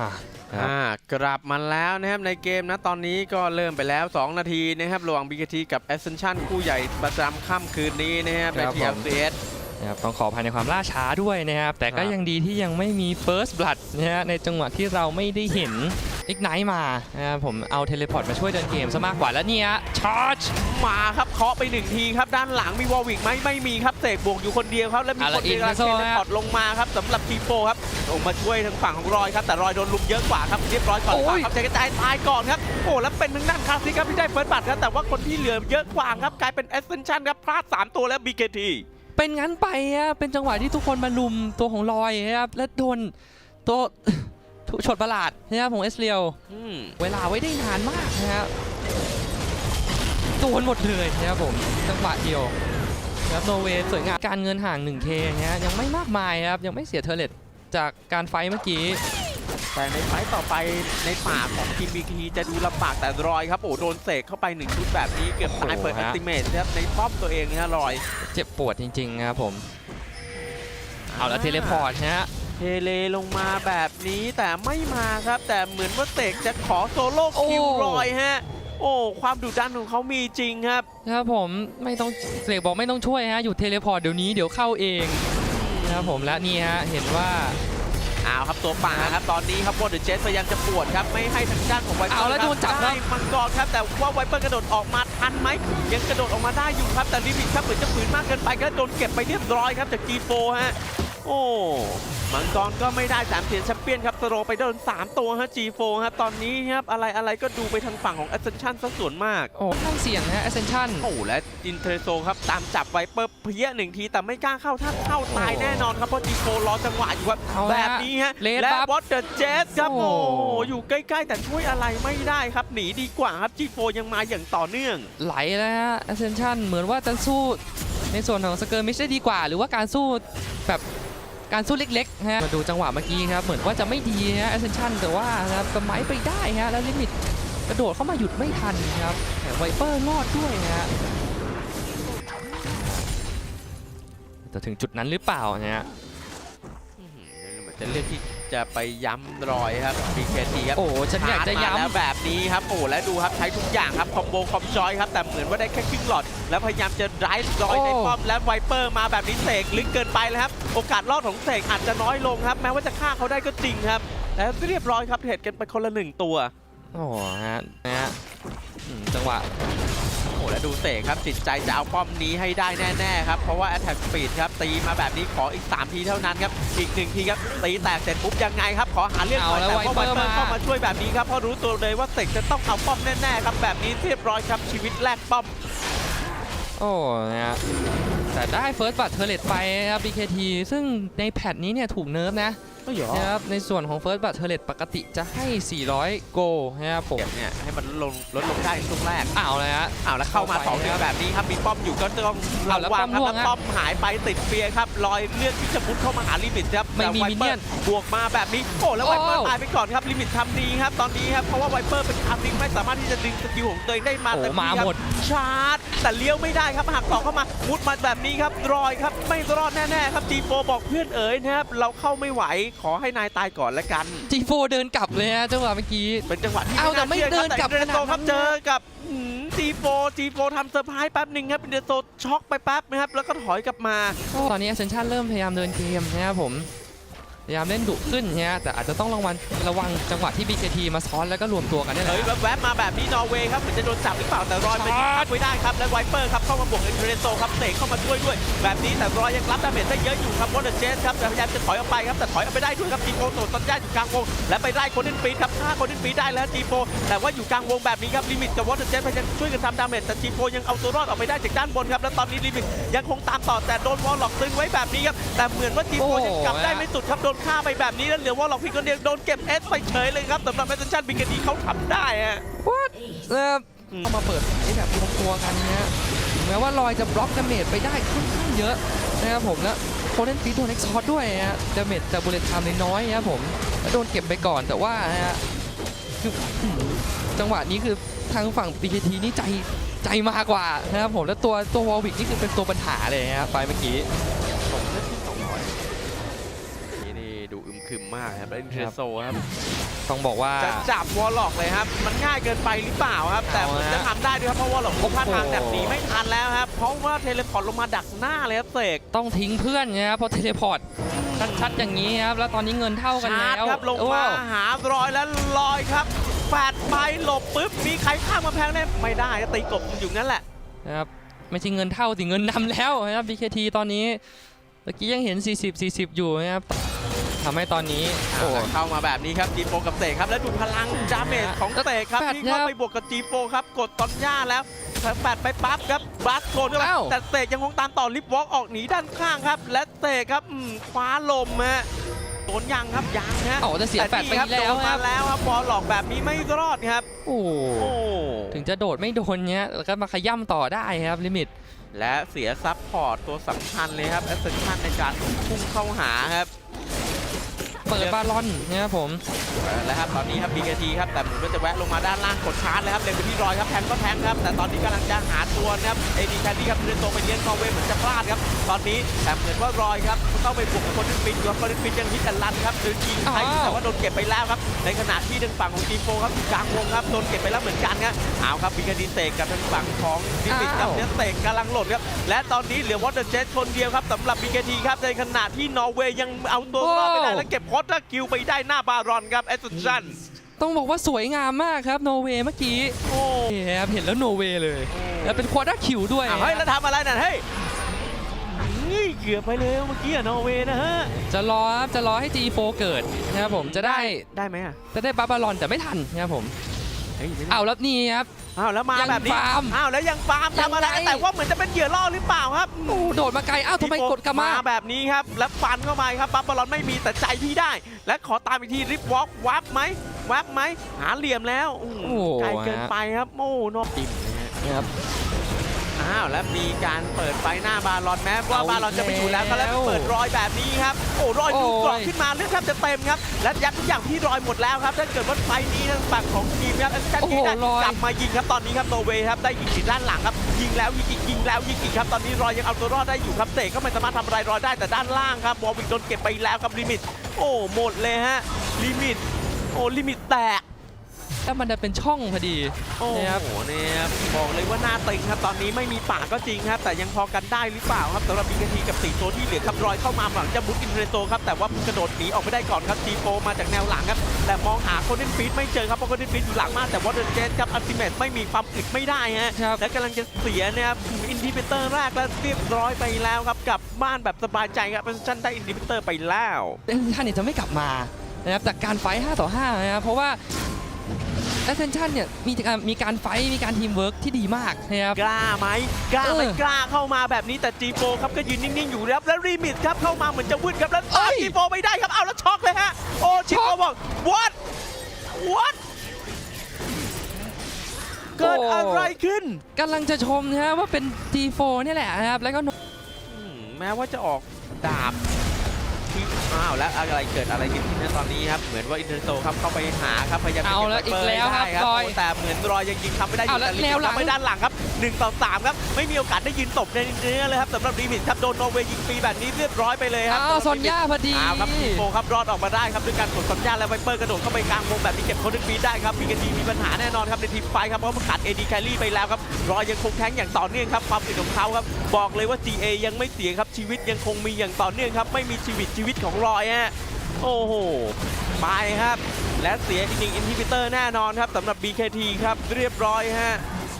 อะครับอ่ากลับมาแล้วนะครับในเกมนะตอนนี้ก็เริ่มไปแล้ว 2 นาทีนะครับระหว่าง BKT กับ Ascension คู่ใหญ่ประจำค่ำคืนนี้นะครับในครับผม TLCS นะครับต้องขออภัยในความล่าช้าด้วยนะครับ แต่ก็ครับยังดีที่ยังไม่มี First Blood นะฮะในจังหวะที่เราไม่ได้เห็น Ignite มานะครับผมเอาเทเลพอร์ตมาช่วยเดินเกมซะมากกว่าแล้วเนี่ยชาร์จมาครับเคาะไปหนึ่งทีครับ ด้านหลังมีวอลวิกไหมไม่มีครับเสกบวกอยู่คนเดียวครับ แล้วมีอะคแล้วนเดียวอินเทโซเลฮะพอร์ตลงมาครับสำหรับทีโฟครับลงมาช่วยทางฝั่งของรอยครับแต่รอยโดนลุมเยอะกว่าครับเรียบร้อยก่อนโอ้ยครับใจกระจายตายก่อนครับโอ้แล้วเป็นทางด้านคาซิครับที่ได้เฟิร์สบัตรครับแต่ว่าคนที่เหลือเยอะกว่าครับกลายเป็น Ascension ครับพลาดสามตัวแล้ว BKT เป็นงั้นไปฮะเป็นจังหวะที่ทุกคนมาลุมตัวของลอยนะครับและโดนตัว ถูกฉดประหลาดนะครับของเอสเรียวอืมเวลาไว้ได้นานมากนะครับโดนหมดเลยนะครับผมจังหวะเดียวนะครับโนเวย์สวยงามการเงินห่าง 1K นะฮะยังไม่มากมายครับ ยังไม่เสียเทอร์เลตจากการไฟท์เมื่อกี้ แต่ในไฟต์ต่อไปในป่าของทีม BKT จะดูลำบากแต่รอยครับ โอ้โดนเสกเข้าไปหนึ่งชุดแบบนี้ เกือบตายโอ้โหเปิดอัฮะลติเมทครับในป้อมตัวเองนะฮะรอย เจ็บปวดจริงๆนะครับผม เอาแล้วเทเลพอร์ตนะฮะ เทเลลงมาแบบนี้แต่ไม่มาครับ แต่เหมือนว่าเสกจะขอโซโล่โอ้คิวรอยฮะ โอ้ ความดุดันของเขามีจริงครับนะครับผมไม่ต้องเสกบอกไม่ต้องช่วยฮะ อยู่เทเลพอร์ตเดี๋ยวนี้เดี๋ยวเข้าเองนะครับผมและนี่ฮะ เห็นว่าเอาครับตัวป่าครับตอนนี้ครับวอเดอร์เจสพยายามจะปวดครับไม่ให้ทางด้านของไวเปอร์เอาแล้วโดนจับครับได้มังกรครับแต่ว่าไวเปอร์กระโดดออกมาทันไหมยังกระโดดออกมาได้อยู่ครับแต่ลิมิตครับเหมือนจะฝืนมากเกินไปก็โดนเก็บไปเรียบร้อยครับจาก G4 ฮะ โอ้มังกรก็ไม่ได้สามเสียนแชมเปี้ยนครับสโรไปโดน 3 ตัวฮะ G4 ครับตอนนี้ครับอะไรอะไรก็ดูไปทางฝั่งของ Ascension ซะส่วนมาก โอ้ข้างเสียงฮะ Ascension โอ้และอินเทอร์โซครับตามจับไวเปอร์เพี้ยหนึ่งที แต่ไม่กล้าเข้าถ้าเข้าตายแน่นอนครับเพราะ G4 รอจังหวะอยู่ครับเอาละแบบนี้ฮะเลดและบัฟวอตเดอร์เจสครับโอ้โอ้โหอยู่ใกล้ๆ แต่ช่วยอะไรไม่ได้ครับหนีดีกว่าครับ G4 ยังมาอย่างต่อเนื่อง ไหลแล้วฮะ Ascension เหมือนว่าจะสู้ในส่วนของสเกอร์มิชได้ดีกว่า หรือว่าการสู้แบบ การสู้เล็กๆฮะมาดูจังหวะเมื่อกี้ครับเหมือนว่าจะไม่ดีฮะแอสเซนชั่นแต่ว่านะครับสมัยไปได้ฮะแล้วลิมิตกระโดดเข้ามาหยุดไม่ทันครับแต่ไวเปอร์รอดด้วยฮะจะถึงจุดนั้นหรือเปล่านะฮะอื้อหือเหมือนจะเลือกที่ จะไปย้ำรอยครับ BKT ครับโอ้ฉันอยากจะผ่นมย้ำแล้วแบบนี้ครับโอ้แล้วดูครับใช้ทุกอย่างครับคอมโบคอมจอยครับแต่เหมือนว่าได้แค่ครึ่งหลอด แล้วพยายามจะไดฟ์รอยโอ้ในป้อมและไวเปอร์มาแบบนี้เสกลึกเกินไปแล้วครับ โอกาสรอดของเสกอาจจะน้อยลงครับ แม้ว่าจะฆ่าเขาได้ก็จริงครับแล้วเรียบร้อยครับเทรดกันไปคนละหนึ่งตัวโอ้ฮะนะฮะอืมจังหวะ โอ้แล้วดูเสกครับจิตใจจะเอาป้อมนี้ให้ได้แน่ๆครับ เพราะว่า Attack Speed ครับตีมาแบบนี้ขออีก 3 ทีเท่านั้นครับ อีกหนึ่งทีครับ ตีแตกเสร็จปุ๊บยังไงครับ ขอหาเรื่องหน่อยเอาแล้วแต่ว่าไว Viper เปอร์มาเข้ามาช่วยแบบนี้ครับเพราะรู้ตัวเลยว่าเสกจะต้องเอาป้อมแน่ๆครับแบบนี้เรียบร้อยครับชีวิตแรกป้อม โอ้นะฮะแต่ได้เฟิร์สบัตเทอร์เลตไปนะครับ BKT ซึ่งในแพทนี้เนี่ยถูกเนิร์ฟนะ ก็เหรอนะครับในส่วนของ First Blood Turret ปกติจะให้ 400 โกนะครับผมเก็บเนี่ยให้มันลดลงลดลงได้ในช่วงแรกอ้าวเลยฮะ อ้าวแล้วเข้ามาเข้าสองไปทีครับแบบนี้ครับมีป้อมอยู่ก็ต้องอ้าวแล้วระวังครับป้อมร่วงแล้วฮะป้อมหายไปติดเฟียร์ครับลอยเลือกที่จะมุดเข้ามาหาลิมิตครับไม่มีแต่มินเนี่ยนบวกมาแบบนี้โอ้แล้วโอ้ไวเปอร์ตายไปก่อนครับลิมิตทำดีครับตอนนี้ครับเพราะว่าไวเปอร์เป็นคาร์ฟิงไม่สามารถที่จะดึงสกิลของตัวเองได้มาโอ้เต็มมาที่ครับ หมด ชาร์จแต่เลี้ยวไม่ได้ครับหักต่อเข้ามามุดมาแบบนี้ครับรอยครับไม่รอดแน่ๆครับ G4 บอกเพื่อนเอ๋ยนะครับเราเข้าไม่ไหวขอให้นายตายก่อนละกัน G4 เดินกลับเลยฮะจังหวะเมื่อกี้ เป็นจังหวะที่เอาแต่ไม่ชื่เดินกลับแต่อินเดโซขนาดนั้น ครับเจอกับจีโฟจีโฟทำเซอร์ไพรส์แป๊บหนึ่งครับอินเดโซช็อกไปแป๊บนะครับแล้วก็ถอยกลับมา ตอนนี้ Ascension เริ่มพยายามเดินเกมนะครับผม พยายามเล่นดุขึ้นนะฮะแต่อาจจะต้องระวังระวังจังหวะที่ BKT มาซ้อนแล้วก็รวมตัวกันนี่แหละเฮ้ยแวบๆมาแบบนี้นอร์เวย์ครับเหมือนจะโดนจับหรือเปล่าแต่รอยไปชาร์จทักไว้ได้ครับและไวเปอร์ครับเข้ามาบวกอินเดโซครับเตะเข้ามาช่วยด้วย แบบนี้แต่รอยยังรับดาเมจได้เยอะอยู่ครับวอเตอร์เจสครับแต่พยายามจะถอยออกไปครับแต่ถอยออกไปได้ด้วยครับจีโฟโดดต้นหญ้าอยู่กลางวงและไปได้คนนินฟีดครับฆ่าคนนินฟีดได้แล้วจีโฟแต่ว่าอยู่กลางวงแบบนี้ครับลิมิตกับวอเตอร์เจสพยายามช่วยกันทำดาเมจแต่จีโฟยังเอาตัวรอดออกไปได้จากด้านบนครับแล้วตอนนี้ลิมิตยังคงตามต่อแต่โดนวอลล็อกตึงไว้แบบนี้ครับแต่เหมือนว่าจีโฟยังกลับได้ไม่สุดครับโดนฆ่าไปแบบนี้แล้วเหลือวอลล็อกเพียงคนเดียวโดนเก็บเอสไปเฉยเลยครับสำหรับแมตชันบิกดีเขาทำได้ฮะเอ่อเข้ามาเปิดไอ้แบบรวมตัวกันนะฮะถึงแม้ว่าลอยจะบล็อกดาเมจไปได้ค่อนข้างเยอะนะครับผมแล้วโคเดนฟีดโดนเอ็กซ์ฮอตด้วยฮะดาเมจจากบุลเลตไทม์น้อยๆนะครับผมแล้วโดนเก็บไปก่อนแต่ว่านะฮะคืออืมจังหวะนี้คือทางฝั่ง BKT นี่ใจใจมากกว่านะครับผมแล้วตัวตัววอลวิกนี่คือเป็นตัวปัญหาเลยฮะไฟล์เมื่อกี้ มครึมมากครับแล้วอินเทรโซครับต้องบอกว่าจะจับวอลล็อกเลยครับ มันง่ายเกินไปหรือเปล่าครับ แต่เอาเหมือนฮะจะทำได้ด้วยครับเพราะวอลล็อกโอ้โหท่าทางแบบหนีไม่ทันแล้วครับ เพราะว่าเทเลพอร์ตลงมาดักหน้าเลยครับเสกต้องทิ้งเพื่อนไงครับเพราะเทเลพอร์ตชัดๆอย่างนี้ครับ แล้วตอนนี้เงินเท่ากันชาแล้ร์จวครับลงโอ้มาหารอยแล้วลอยครับแปดใบหลบปุ๊บมีใครข้ามกำแพงได้ไม่ได้ก็ตีกบมันอยู่งั้นแหละนะครับไม่ใช่เงินเท่าสิเงินนำแล้วนะครับ BKT ตอนนี้ เมื่อกี้ยังเห็น 40 40 อยู่นะครับทำให้ตอนนี้โอ้โอ้เข้ามาแบบนี้ครับจีโฟกับเตะครับแล้วดูพลังดาเมจของเตะครับแปดที่เข้าครับไปบวกกับจีโฟครับกดตอนย่าแล้วแปดไปปั๊บครับบลัสโกนเข้าไปอ้าวแต่เตะยังคงตามต่อลิฟต์วอล์กออกหนีด้านข้างครับ และเตะครับอืมคว้าลมฮะโดนยังครับยังฮะโอ้จะเสียแปดไปนี่ครับแล้วโดนคมารับแล้วครับบอลหลอกแบบนี้ไม่รอดครับโอ้โอ้ถึงจะโดดไม่โดนเนี้ยแล้วก็มาขย่ำต่อได้ครับลิมิต และเสียซับพอร์ตตัวสำคัญเลยครับแอสเซนชันในการพุ่งเข้าหาครับ เปิดบาลอนนะครับผมแล้วครับตอนนี้ครับ BKT ครับแต่เหมือนว่าจะแวะลงมาด้านล่างกดชาร์จเลยครับเล็งไปที่รอยครับแทงก็แทงครับ แต่ตอนนี้กำลังจะหาตัวนะครับเอดีแคดดี้ครับเดินตรงไปเลี้ยงนอร์เวย์เหมือนจะพลาดครับ ตอนนี้แต่เหมือนว่ารอยครับต้องไปบวกกับคนที่ปินอยู่ครับคนที่ปินยังฮิตกันลันครับเดินยิงใครอยู่แต่ว่าโดนเก็บไปแล้วครับ ในขณะที่ทางฝั่งของจีโฟครับอยู่กลางวงครับโดนเก็บไปแล้วเหมือนกันครับเอาครับ BKT เตะกับทางฝั่งของดิมิตครับเนี่ยเตะกำลังหล่นครับและตอนนี้เหลือวอเตอร์เจสคนเดียวครับสำหรับ BKT ครับในขณะที่นอร์เวย์ยังเอาตัวรอดไม่ได้และเก็บคอตเตอร์คิวไปได้หน้าบารอนครับแอสซันชันต้องบอกว่าสวยงามมากครับโนเวย์เมื่อกี้โอ้ครับเห็นแล้วโนเวย์เลย แล้วเป็นควอเตอร์คิวด้วยอ้าวเฮ้ยแล้วทำอะไรน่ะเฮ้ยเฮ้ยเกือบไปเลยเมื่อกี้อะนอร์เวย์นะฮะ จะรอครับจะรอให้ G4 เกิดนะครับผมจะได้ได้ไหมอะจะได้บาบาลอนแต่ไม่ทันนะครับผมเฮ้ยไม่ได้เอาแล้วนี่ครับ อ้าวแล้วมายังแบบนี้ฟาร์มอ้าวแล้วยังฟาร์มยังทำอะไรไง แต่ว่าเหมือนจะเป็นเหยื่อล่อหรือเปล่าครับโอ้โดดมาไกลอ้าวทำไมพี่โฟกดกลับมา แบบนี้ครับ แล้วฟันเข้ามาครับบัฟบอลอนไม่มีแต่ใจพี่ได้ และขอตามอีกทีริฟวอล์กวับไหมวับไหมหาเหลี่ยมแล้วอืมโอ้ไกลเกินไปครับโอ้นอกติมนะฮะ นะครับ อ้าวแล้วมีการเปิดไฟหน้าบาลอนแม้ว่าเอาบาลอนจะไปอยู่แล้วก็แล้วแล้วเปิดรอยแบบนี้ครับโอ้รอยดูโอ้ยกรอบขึ้นมาเลือดแทบจะเต็มครับและยัดทุกอย่างที่รอยหมดแล้วครับถ้าเกิดว่าไฟนี้ทางฝั่งของทีมครับแอสตันโอ้โหทีได้รอยกลับมายิงครับตอนนี้ครับโนเวย์ครับได้ยิงจากด้านหลังครับยิงแล้วยิงอีกยิงแล้วยิงอีกครับตอนนี้รอยยังเอาตัวรอดได้อยู่ครับเตะก็ไม่สามารถทำอะไรรอยได้แต่ด้านล่างครับบอลวิกโดนเก็บไปแล้วครับลิมิต โอ้หมดเลยฮะลิมิตโอ้ลิมิตแตก แล้วมันจะเป็นช่องพอดีโอ้นะครับโหเนี่ยบอกเลยว่าหน้าตึงครับ ตอนนี้ไม่มีป่ากก็จริงครับ แต่ยังพอกันได้หรือเปล่าครับสำหรับบีทีกับสี่ตัวที่เหลือครับรอยเข้ามาหวังจะบุกอินเทรโซครับแต่ว่ากระโดดหนีออกไม่ได้ก่อนครับจีโฟมาจากแนวหลังครับแต่มองหาโคเดนฟีดไม่เจอครับเพราะโคเดนฟีดอยู่หลังมากแต่วอเตอร์เจนครับอัลติเมทไม่มีความอึดไม่ได้ฮะครับ และกำลังจะเสียเนะครับอินดิเพเตอร์แรกแล้วเรียบร้อยไปแล้วครับกลับบ้านแบบสบายใจครับเป็นชั้นได้อินดิเพเตอร์ไปแล้วเอเซนชันเนี่ยจะไม่กลับมานะครับจากการไฟท์5ต่อ5นะครับเพราะว่า เอเซนชันเนี่ยมีการมีการไฟท์มีการทีมเวิร์กที่ดีมากนะครับ กล้าไหมกล้าไหมเออกล้าเข้ามาแบบนี้แต่จีโฟครับก็ยืนนิ่งๆอยู่ครับแล้วรีมิตครับเข้ามาเหมือนจะวืดครับแล้วเอ้ตามยจีโฟไม่ได้ครับเอาแล้วช็อกเลยฮะโอ้จีโฟช็อก บอก what what เกิดอะไรขึ้น กำลังจะชมนะฮะว่าเป็น G4 เนี่ยแหละนะครับ แล้วก็ อืมแม้ว่าจะออกดาบที่อ้าวแล้วอะไรเกิดอะไรขึ้นนะตอนนี้ครับเหมือนว่าอินเทอร์โซครับเข้าไปหาครับพยายามจะเอาก็บแล้วไเปิดอีกแล้วครับได้รอยโแต่เหมือนรอยยังยิงทำไม่ได้อเอายู่แล้วแต่ลิแนวหลังทำไม่ด้านหลังครับ1ต่อ3ครับไม่มีโอกาสได้ยืนตบในเนื้อเลยครับสำหรับรีมิตครับโดนนอร์เวย์ยิงฟรีแบบนี้เรียบร้อยไปเลยครับอ้าวซสำหอรับนลิมิตย่าพอดีอ้าวครับทีโฟครับรอดออกมาได้ครับด้วยการกดสัญญาณและไวเปอร์กระโดดเข้าไปกลางวงแบบนี้เก็บโคดฟีดได้ครับมีกันดีมีปัญหาแน่นอนครับในทีมไฟครับเพราะมันขาดเอดีแคลรี่ไปแล้วครับรอยยังคงแข็งอย่างต่อเนื่องครับความอึดของเขาครับบอกเลยว่า GA ยังไม่เสียครับชีวิตยังคงมีอย่างต่อเนื่องครับไม่มีชีวิตชีวิตของรอยฮะโอ้โหไปครับ และเสียอีกหนึ่งอินฮิบิเตอร์แน่นอนครับสำหรับ BKT ครับเรียบร้อยฮะ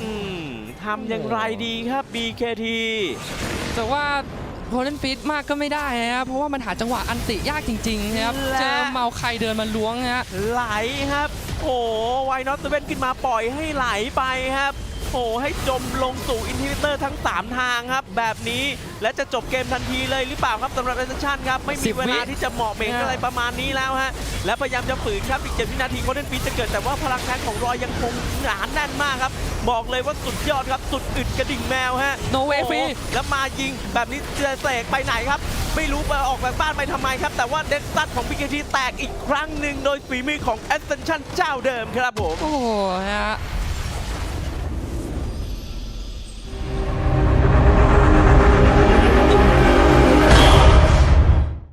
อืมทำอย่างไรดีครับ BKT แต่ว่าโพลนฟิตมากก็ไม่ได้นะครับเพราะว่ามันหาจังหวะอันติยากจริงๆนะครับและเจอเมาใครเดินมาล้วงฮะไหลครับ โอ้ไวนอตเวนขึ้นมาปล่อยให้ไหลไปครับ โอ้ให้จมลงสู่อินทิเตอร์ทั้ง 3 ทางครับ แบบนี้และจะจบเกมทันทีเลยหรือเปล่าครับสำหรับเอเซชันครับไม่มีสิบเวลาวิที่จะเหมาะเหม่งอ่าอะไรประมาณนี้แล้วฮะและพยายามจะฝืนครับอีกเจ็ดวินาทีโคเดนฟีจะเกิดแต่ว่าพลังแทงของรอยยังคงหนาแน่นมากครับบอกเลยว่าสุดยอดครับสุดอึดกระดิ่งแมวฮะโนเวฟรีโอ้โหแล้วมายิงแบบนี้เจเสกไปไหนครับไม่รู้ไปออกจากบ้านไปทำไมครับ แต่ว่าเด็กซัดของพิกทีแตกอีกครั้งหนึ่งโดยฝีมือของ Ascension เจ้าเดิมครับผมโอ้โหฮะ